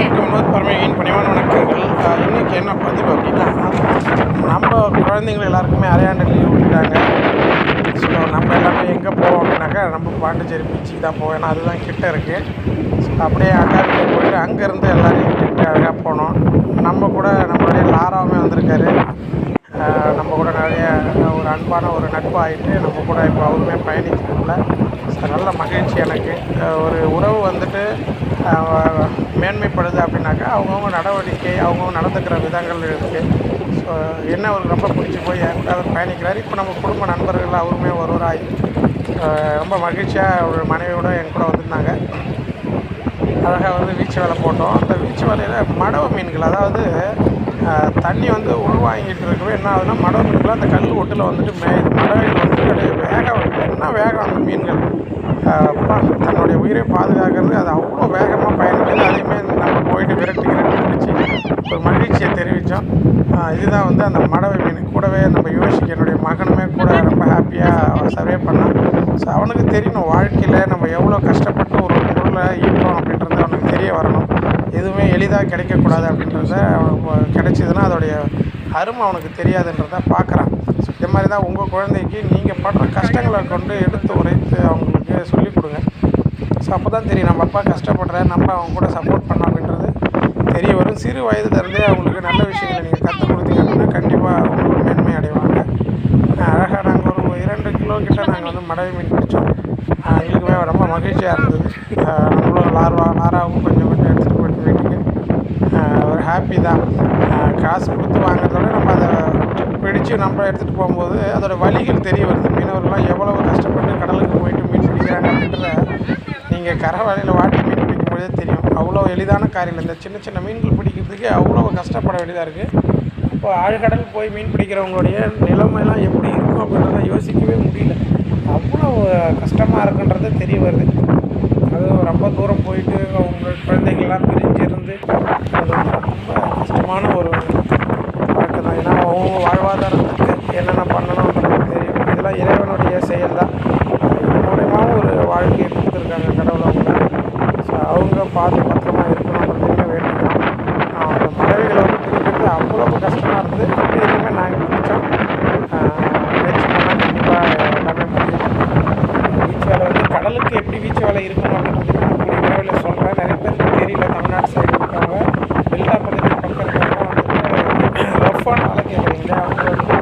அனைவருக்கும் வினோத் பரமேகின் பணிவான வணக்கங்கள். இன்றைக்கி என்ன பதிவு அப்படின்னா நம்ம குழந்தைங்கள் எல்லாருக்குமே அரையாண்டு லீவ் விட்டுட்டாங்க. ஸோ நம்ம எல்லாமே எங்கே போவோம் அப்படின்னாக்கா நம்ம பாண்டிச்சேரி பீச்சுக்கு தான் போவோம். ஏன்னா அதுதான் கிட்ட இருக்குது ஸோ அப்படியே அக்கா போயிட்டு அங்கேருந்து எல்லாரையும் கிட்ட அழகாக போனோம். நம்ம கூட நம்மளுடைய லாராவுமே வந்திருக்காரு. நம்ம கூட நிறைய ஒரு அன்பான ஒரு நட்பு ஆகிட்டு நம்ம கூட இப்போ அவருமே பயணிக்கிறதுல. ஸோ நல்ல மகிழ்ச்சி எனக்கு. ஒரு உறவு வந்துட்டு மேன்மைப்படுது அப்படின்னாக்கா அவங்கவுங்க நடவடிக்கை அவங்கவுங்க நடந்துக்கிற விதங்கள் இருக்குது ஸோ என்ன அவருக்கு ரொம்ப பிடிச்சி போய் என் கூட அவர் பயணிக்கிறார்? இப்போ நம்ம குடும்ப நண்பர்கள் அவருமே ஒருவராகி ரொம்ப மகிழ்ச்சியாக ஒரு மனைவியோட என் கூட வந்திருந்தாங்க. அழகாக வந்து வீச்சு வேலை போட்டோம். அந்த வீச்சு வேலையில் மடவ மீன்கள் அதாவது தண்ணி வந்து உள்வாங்கிட்டு இருக்கவே என்ன ஆகுதுன்னா மடவ மீன்கள் அந்த கல் ஒட்டில் வந்துட்டு மே மடவைகள் வந்து அப்படியே வேகம் என்ன வேகம் அந்த மீன்கள்? அஹ், உயிரை பாதுகாக்கிறது அது அவ்வளோ வேகமாக பயணிக்குது. அதையுமே நம்ம போயிட்டு விரட்டி விரட்டி பிடிச்சி ஒரு மகிழ்ச்சியை தெரிவித்தோம். இதுதான் வந்து அந்த மடவை மீன். கூடவே நம்ம யோசிக்க என்னுடைய மகனுமே கூட ரொம்ப ஹாப்பியாக சர்வே பண்ணான் ஸோ அவனுக்கு தெரியணும் வாழ்க்கையில் நம்ம எவ்வளோ கஷ்டப்பட்டு ஒரு பொருளை ஈட்டோம் அப்படின்றது அவனுக்கு தெரிய வரணும். எதுவுமே எளிதாக கிடைக்கக்கூடாது அப்படின்றத அவனுக்கு கிடைச்சிதுன்னா அதோடைய அருமை அவனுக்கு தெரியாதுன்றத பார்க்குறான். ஸோ இதே மாதிரி தான் உங்கள் குழந்தைக்கு நீங்கள் படுற கஷ்டங்களை கொண்டு எடுத்து உரைத்து அவங்களுக்கு சொல்லிக் கொடுங்க. ஸோ அப்போ தான் தெரியும் நம்ம அப்பா கஷ்டப்படுற நம்ம அவங்க கூட சப்போர்ட் பண்ணோம் அப்படின்றது தெரிய வரும். சிறு வயதுலேருந்தே அவங்களுக்கு நல்ல விஷயங்களை நீங்கள் கற்றுக் கொடுத்தீங்க அப்படின்னா கண்டிப்பாக அவங்களுக்கு மேன்மை அடைவாங்க. அழகாக நாங்கள் ஒரு இரண்டு கிலோ கிட்ட நாங்கள் வந்து மடவை மீன் பிடிச்சோம். எங்களுக்குமே ரொம்ப மகிழ்ச்சியாக இருந்தது. நம்மளும் லார்வா லாராவும் கொஞ்சம் கொஞ்சம் எடுத்துகிட்டு போயிட்டு வீட்டுக்கு. ஒரு ஹாப்பி தான். காசு கொடுத்து வாங்குறதோட விட நம்ம அதை பிடிச்சு நம்ம எடுத்துகிட்டு போகும்போது அதோட வழிகள் தெரிய வருது. மீனவர்கள்லாம் எவ்வளவு கஷ்டப்பட்டு கடலுக்கு போயிட்டு மீன் பிடிக்கிறாங்க அப்படின்றத நீங்கள் கரை வலையில் வாட்டி மீன் பிடிக்கும் போதே தெரியும். அவ்வளோ எளிதான காரியம் இந்த சின்ன சின்ன மீன்கள் பிடிக்கிறதுக்கு அவ்வளோ கஷ்டப்பட வேண்டியதாக இருக்குது இப்போ ஆழ்கடல் போய் மீன் பிடிக்கிறவங்களுடைய நிலைமைலாம் எப்படி இருக்கும் அப்படின்றத யோசிக்கவே முடியல. அவ்வளோ கஷ்டமாக இருக்குன்றது தெரிய வருது. அதுவும் ரொம்ப தூரம் போயிட்டு அவங்க குழந்தைகள்லாம் பிரிஞ்சிருந்து அது வந்து ரொம்ப கஷ்டமான ஒரு வாழ்க்கை தான் ஏன்னா அவங்க வாழ்வாதாரத்துக்கு என்னென்ன பண்ணணுன்றது தெரியும் இதெல்லாம் இறைவனுடைய செயல் தான் இது மூலயமாவும் ஒரு வாழ்க்கையை கொடுத்துருக்காங்க கடவுள் அவங்க ஸோ அவங்க பார்த்து பத்திரமா இருக்கணுன்றதையுமே வேண்டிக்கிறோம் அந்த மனைவிகளை வந்து பிடிக்கிறது அவ்வளவு கஷ்டமாக இருந்து அப்படி எதுவுமே நாங்கள் பிடிச்சோம். முயற்சி பண்ணால் கண்டிப்பாக எல்லாமே முடியும். வீச்சு வேலை வந்து கடலுக்கு எப்படி வீச்சு வேலை இருக்கணும் அப்படின்றதுக்கு நான் கூடிய விரைவில் சொல்கிறேன் நிறைய பேருக்கு தெரியல தமிழ்நாடு சைடு இருக்காங்க. டெல்டா பகுதி பக்கம் இருக்கிறவங்க வந்துட்டு ரஃப்பான வலை கேட்குறீங்களே அவங்க வந்து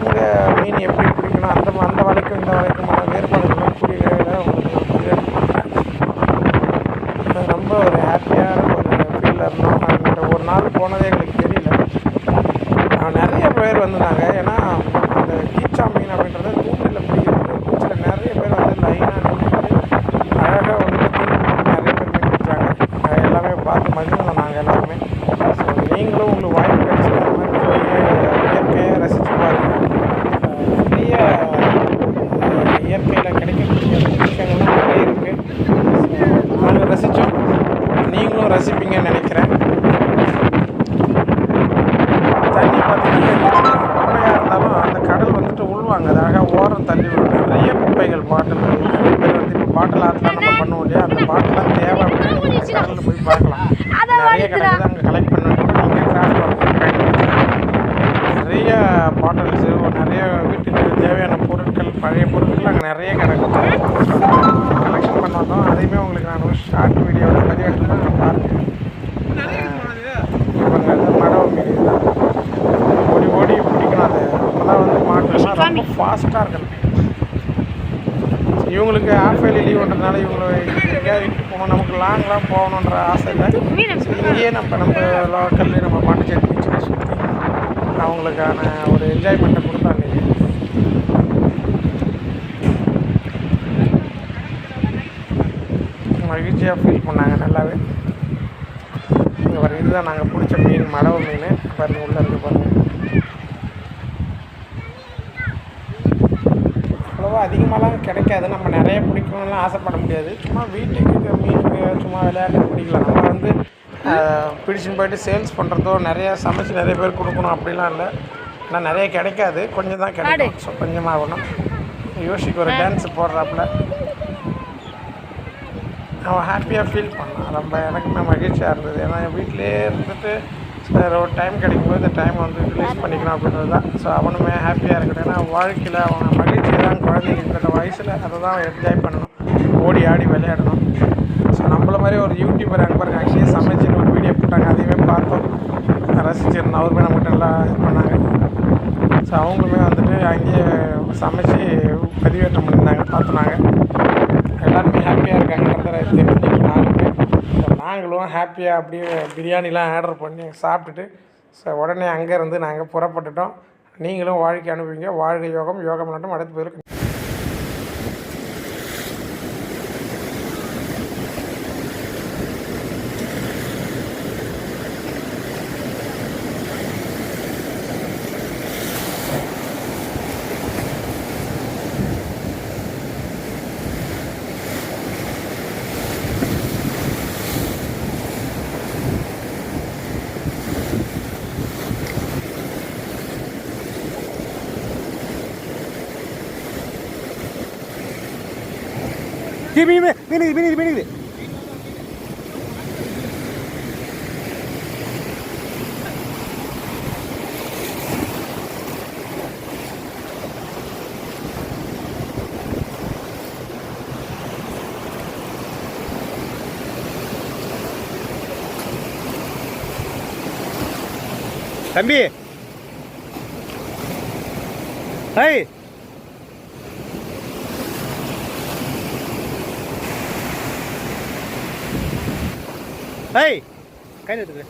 இங்கே மீன் எப்படி பிடிக்கணும்? அந்த அந்த வலைக்கும் இந்த வலைக்கும் வேறுபாடுகளை கூடிய விரைவில் உங்களுக்கு பதிவேற்றம் பண்ணுறேன் அது ரொம்ப ஒரு ஹாப்பியான ஒரு ஃபீலில் இருந்தோம் அந்த ஒரு நாள் போனதே எங்களுக்கு தெரியல ஆஹ் நிறைய பேர் வந்திருந்தாங்க ஏன்னா அந்த கீச்சா மீன் அப்படின்றது தூண்டில் பிடிக்கிறது பீச்சில் நிறைய பேர் வந்து லைனாக நின்றுட்டு அழகாக வந்து தூண்டில் போட்டு நிறைய பேர் மீன் பிடிச்சாங்க ஆஹ் எல்லாமே பார்த்து மகிழ்ந்தோம் நாங்கள் எல்லாருமே ஸோ நீங்களும் உங்களுக்கு வாய்ப்பு கிடைச்சி அந்த மாதிரி போய் இயற்கையை ரசித்து பாருங்க ஆஹ் நிறைய ஆஹ் இயற்கையில் கிடைக்கக்கூடிய விஷயங்கள்லாம் நிறைய இருக்குது நாங்கள் ரசித்தோம் நீங்களும் ரசிப்பீங்கன்னு நினைக்கிறேன் தண்ணி பார்த்தீங்கன்னா குப்பையாக இருந்தாலும் அந்த கடல் வந்துட்டு உள்வாங்க அது அழகாக ஓரம் தள்ளி விடும் நிறைய குப்பைகள் பாட்டில் நிறைய பேர் வந்து இப்போ பாட்டில் ஆட்டில் நம்ம பண்ணுவோம் இல்லையா அந்த பாட்டிலாம் தேவை அப்படின்னு நீங்கள் கடலில் போய் பார்க்கலாம். நிறைய கிடைக்குது அங்கே கலெக்ட் பண்ணிட்டு நீங்கள் கிராஸ் நிறைய பாட்டில்ஸு நிறைய வீட்டுக்கு தேவையான பொருட்கள் பழைய பொருட்கள் அங்கே நிறைய கிடக்கும். கலெக்ஷன் பண்ண வந்தோம் அதையுமே உங்களுக்கு நான் ஒரு ஷார்ட் வீடியோவில் பதிவு எடுத்து நான் பாருங்கள் இவங்க வந்து மடவ மீன் இதுதான் ஓடி ஓடி பிடிக்கணும் அது அப்போதான் வந்து மாட்டெல்லாம் ரொம்ப ஃபாஸ்ட்டாக இருக்கணும் இவங்களுக்கு வெளி ஃபைலி லீவுன்றதுனால இவங்களை எங்கேயாவது விட்டு போகணும். நமக்கு லாங்லாம் போகணுன்ற ஆசை இல்லை. இங்கேயே நம்ம நம்ம லோக்கல்லே நம்ம பாண்டிச்சேரி பீச்சில் சுற்றி அவங்களுக்கான ஒரு என்ஜாய்மெண்ட்டை கொடுத்தாங்க மகிழ்ச்சியாக ஃபீல் பண்ணாங்க நல்லாவே. இங்கே வர இதுதான் நாங்கள் பிடிச்ச மீன் மடவை மீன். பாருங்கள் உள்ளே இருக்கு பாருங்கள் அவ்வளோவா அதிகமாகலாம் கிடைக்காது. நம்ம நிறைய பிடிக்கணும்லாம் ஆசைப்பட முடியாது. சும்மா வீட்டுக்கு மீனுக்கு சும்மா விளையாட்டு பிடிக்கலாம். நம்ம வந்து பிடிச்சுன்னு போயிட்டு சேல்ஸ் பண்ணுறதோ நிறையா சமைச்சு நிறைய பேர் கொடுக்கணும் அப்படிலாம் இல்லை. ஆனால் நிறைய கிடைக்காது. கொஞ்சம் தான் கிடைக்கும். ஸோ கொஞ்சமாக ஆகணும். யோசிக்கு ஒரு டான்ஸ் போடுறாப்புல. அவன் ஹாப்பியாக ஃபீல் பண்ணான். ரொம்ப எனக்குமே மகிழ்ச்சியாக இருந்தது. ஏன்னா என் வீட்டிலே இருந்துட்டு சரி ஒரு டைம் கிடைக்கும்போது இந்த டைம் வந்து யூட்டிலைஸ் பண்ணிக்கணும் அப்படின்றது தான். ஸோ அவனுமே ஹாப்பியாக இருக்கட்டும். ஏன்னா வாழ்க்கையில் அவன் மகிழ்ச்சி தான் குழந்தைங்க இந்த வயசில் அதை தான் என்ஜாய் பண்ணணும். ஓடி ஆடி விளையாடணும். ஸோ நம்மள மாதிரி ஒரு யூடியூபர் அனுப்புறாங்க ஆக்சுவலி சமைச்சிட்டு ஒரு வீடியோ போட்டாங்க. அதையுமே பார்த்தோம். ரசிச்சிருந்தோம். அவருமே நம்மகிட்ட எல்லாம் இது பண்ணாங்க. ஸோ அவங்களுமே வந்துட்டு அங்கேயே சமைச்சு பதிவேற்றம் பண்ணியிருந்தாங்க. பார்த்துனாங்க. எல்லாருமே ஹாப்பியாக இருக்காங்கன்றத தெரிஞ்சுக்கிட்டு நாங்களுமே ஸோ நாங்களும் ஹாப்பியாக அப்படியே பிரியாணிலாம் ஆர்டர் பண்ணி சாப்பிட்டுட்டு ஸோ உடனே அங்கேருந்து நாங்கள் புறப்பட்டுட்டோம். நீங்களும் வாழ்க்கை அனுப்புவீங்க வாழ்க யோகம் யோகம் மட்டும் அடுத்த பேருக்கு மீன் மீனுது மீனுது மீனுது தம்பி. ஐய் 哎，开着这个。